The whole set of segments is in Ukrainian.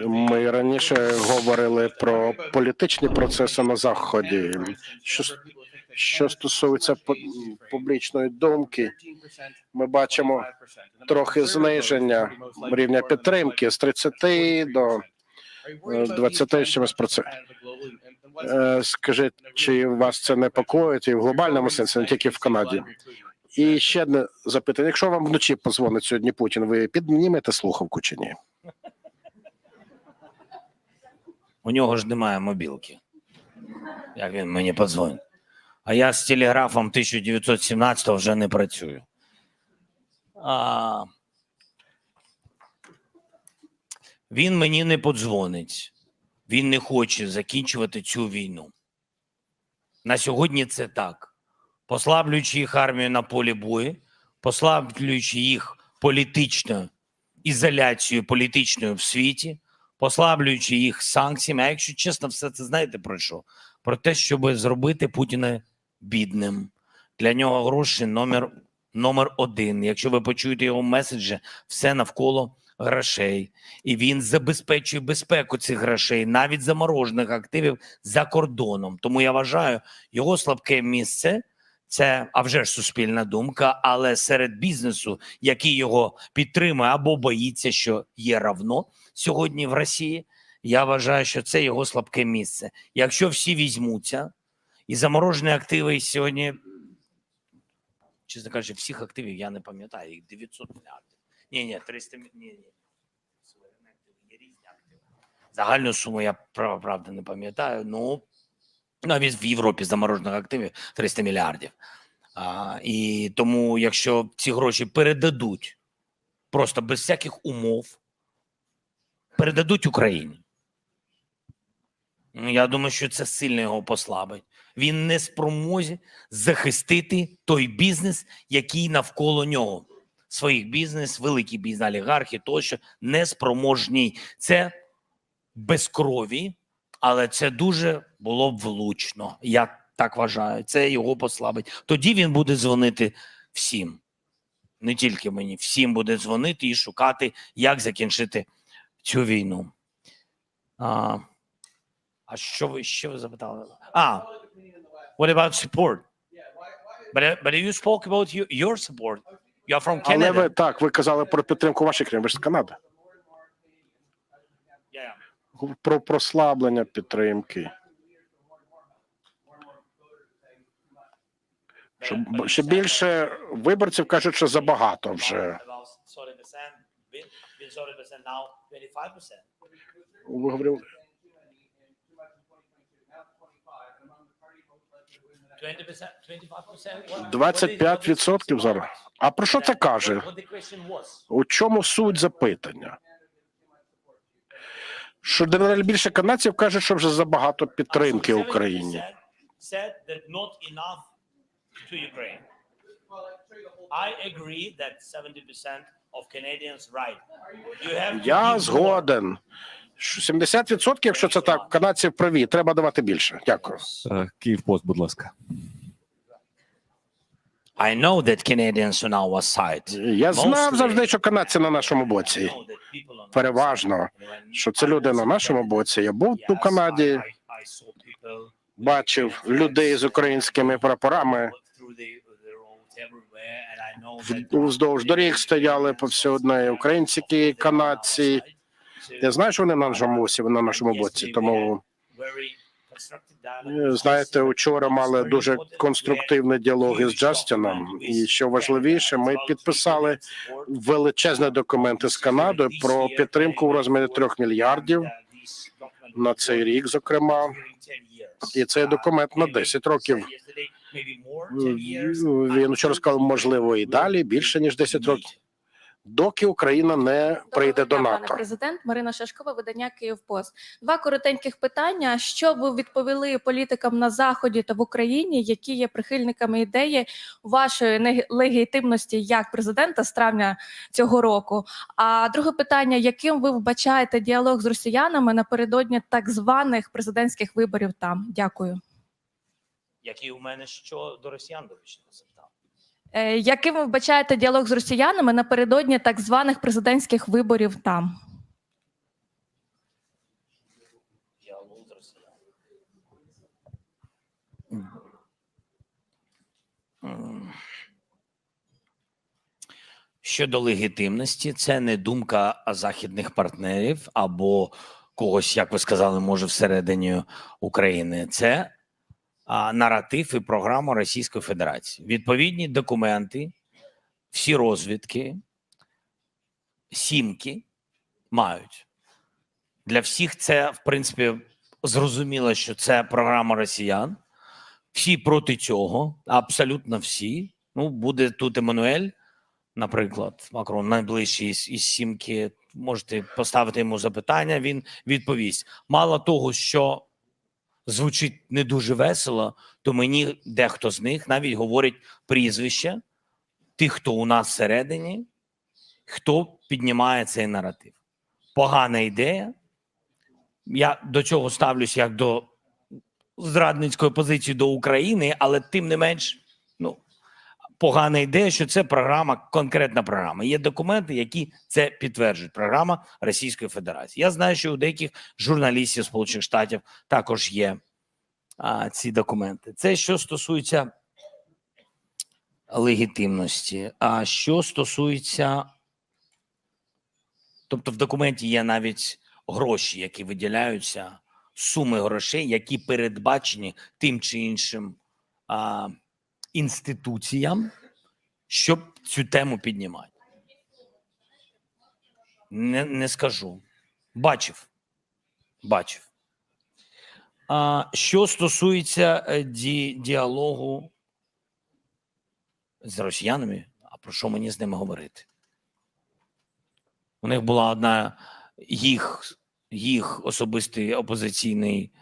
Ми раніше говорили про політичні процеси на заході. Що, що стосується публічної думки, ми бачимо трохи зниження рівня підтримки з 30 до е, 20 з чимось процентів. Е, Скажіть, чи вас це непокоїть і в глобальному сенсі, не тільки в Канаді? І ще одне запитання: якщо вам вночі позвонить сьогодні Путін, ви піднімете слухавку чи ні? У нього ж немає мобілки. Як він мені подзвонить? А я з телеграфом 1917 вже не працюю. А... Він мені не подзвонить. Він не хоче закінчувати цю війну. На сьогодні це так. Послаблюючи їх армію на полі бою, послаблюючи їх політичною ізоляцією політичною в світі, послаблюючи їх санкціями. А якщо чесно, все це знаєте про що? Про те, щоб зробити Путіна бідним. Для нього гроші номер, номер один. Якщо ви почуєте його меседжі, все навколо грошей. І він забезпечує безпеку цих грошей, навіть заморожених активів за кордоном. Тому я вважаю, його слабке місце. Це а вже ж суспільна думка, але серед бізнесу, який його підтримує або боїться, що є равно, сьогодні в Росії. Я вважаю, що це його слабке місце. Якщо всі візьмуться, і заморожені активи сьогодні, чесно кажучи, всіх активів я не пам'ятаю, їх 900 мільярдів. Ні, ні, 300 мі- ні, ні. Є різні активи. Загальну суму я прав- правда не пам'ятаю. Ну навіть в Європі заморожених активів 300 мільярдів. А, і тому, якщо ці гроші передадуть просто без всяких умов, передадуть Україні. Ну, Я думаю, що це сильно його послабить. Він не спромозі захистити той бізнес, який навколо нього. Своїх бізнес, великий бізнес, олігархи тощо неспроможній. Це без крові, але це дуже було б влучно. Я так вважаю. Це його послабить. Тоді він буде дзвонити всім, не тільки мені, всім буде дзвонити і шукати, як закінчити цю війну. А, а що ви що ви запитали? А, what about support? But, but you spoke about you, your support. You are from Але ви так, ви казали про підтримку вашої країни, ви ж з Канади. Yeah. Про прослаблення підтримки. Що, ще більше виборців кажуть, що забагато вже. About 40%, been, been 40% now 25%. Ви говорили 20%, 25%. What- 25% зараз. А про що це каже? У чому суть запитання? Що дедалі більше канадців кажуть, що вже забагато підтримки 70% Україні. To Ukraine. I agree that 70% of Canadians right. You have to Я згоден. що 70%, якщо це так, канадців праві, треба давати більше. Дякую. Е, Київпост, будь ласка. I know that Canadians on our side. Я знав завжди, що канадці на нашому боці. Переважно, що це люди на нашому боці. Я був у Канаді, бачив людей з українськими прапорами. Вздовж доріг стояли повсюдно українці, канадці. Я знаю, що вони на нашому боці, на нашому боці. Тому е, знаєте, учора мали дуже конструктивні діалоги з Джастіном. І що важливіше, ми підписали величезні документи з Канадою про підтримку в розмірі трьох мільярдів на цей рік, зокрема. І цей документ на 10 років. Він вчора сказав, можливо, і далі більше ніж 10 років, доки Україна не прийде до НАТО. Пане президент Марина Шашкова, видання Київпост. Два коротеньких питання. Що ви відповіли політикам на заході та в Україні, які є прихильниками ідеї вашої легітимності як президента з травня цього року? А друге питання: яким ви вбачаєте діалог з росіянами напередодні так званих президентських виборів там? Дякую. Який у мене що до росіян, до не запитав. Е, яким ви вбачаєте діалог з росіянами напередодні так званих президентських виборів там? діалогу з росіянами. Щодо легітимності, це не думка західних партнерів або когось, як ви сказали, може всередині України. Це а, наратив і програма Російської Федерації. Відповідні документи, всі розвідки, сімки мають. Для всіх це, в принципі, зрозуміло, що це програма росіян. Всі проти цього, абсолютно всі. Ну, буде тут Еммануель, наприклад, Макрон, найближчий із, із сімки. Можете поставити йому запитання, він відповість. Мало того, що звучить не дуже весело, то мені дехто з них навіть говорить прізвище тих, хто у нас всередині, хто піднімає цей наратив. Погана ідея. Я до цього ставлюсь як до зрадницької позиції до України, але тим не менш, погана ідея, що це програма, конкретна програма. Є документи, які це підтверджують. Програма Російської Федерації. Я знаю, що у деяких журналістів Сполучених Штатів також є а, ці документи. Це що стосується легітимності. А що стосується, тобто в документі є навіть гроші, які виділяються, суми грошей, які передбачені тим чи іншим а, інституціям, щоб цю тему піднімати. Не, не скажу. Бачив. Бачив. А, що стосується е, ді, діалогу з росіянами, а про що мені з ними говорити? У них була одна їх, їх особистий опозиційний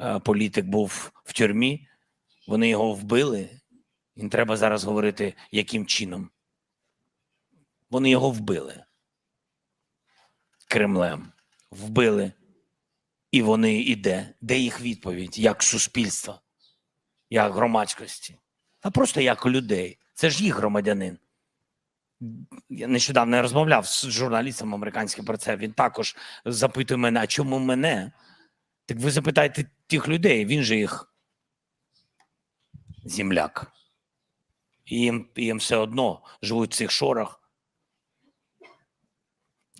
е, політик був в тюрмі. Вони його вбили. І треба зараз говорити, яким чином. Вони його вбили. Кремлем. Вбили. І вони іде. Де їх відповідь? Як суспільства, як громадськості, а просто як людей. Це ж їх громадянин. Я нещодавно розмовляв з журналістом американським про це. Він також запитує мене, а чому мене? Так ви запитайте тих людей, він же їх земляк. І їм, їм все одно живуть в цих шорах.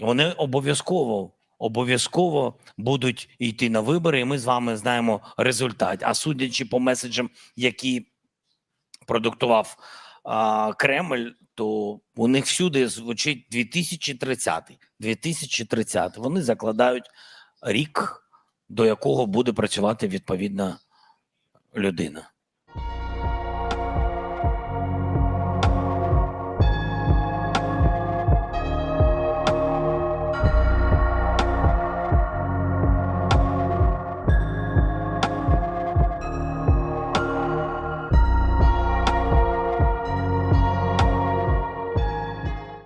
Вони обов'язково, обов'язково будуть йти на вибори, і ми з вами знаємо результат. А судячи по меседжам, які продуктував а, Кремль, то у них всюди звучить 2030. 2030. Вони закладають рік, до якого буде працювати відповідна людина.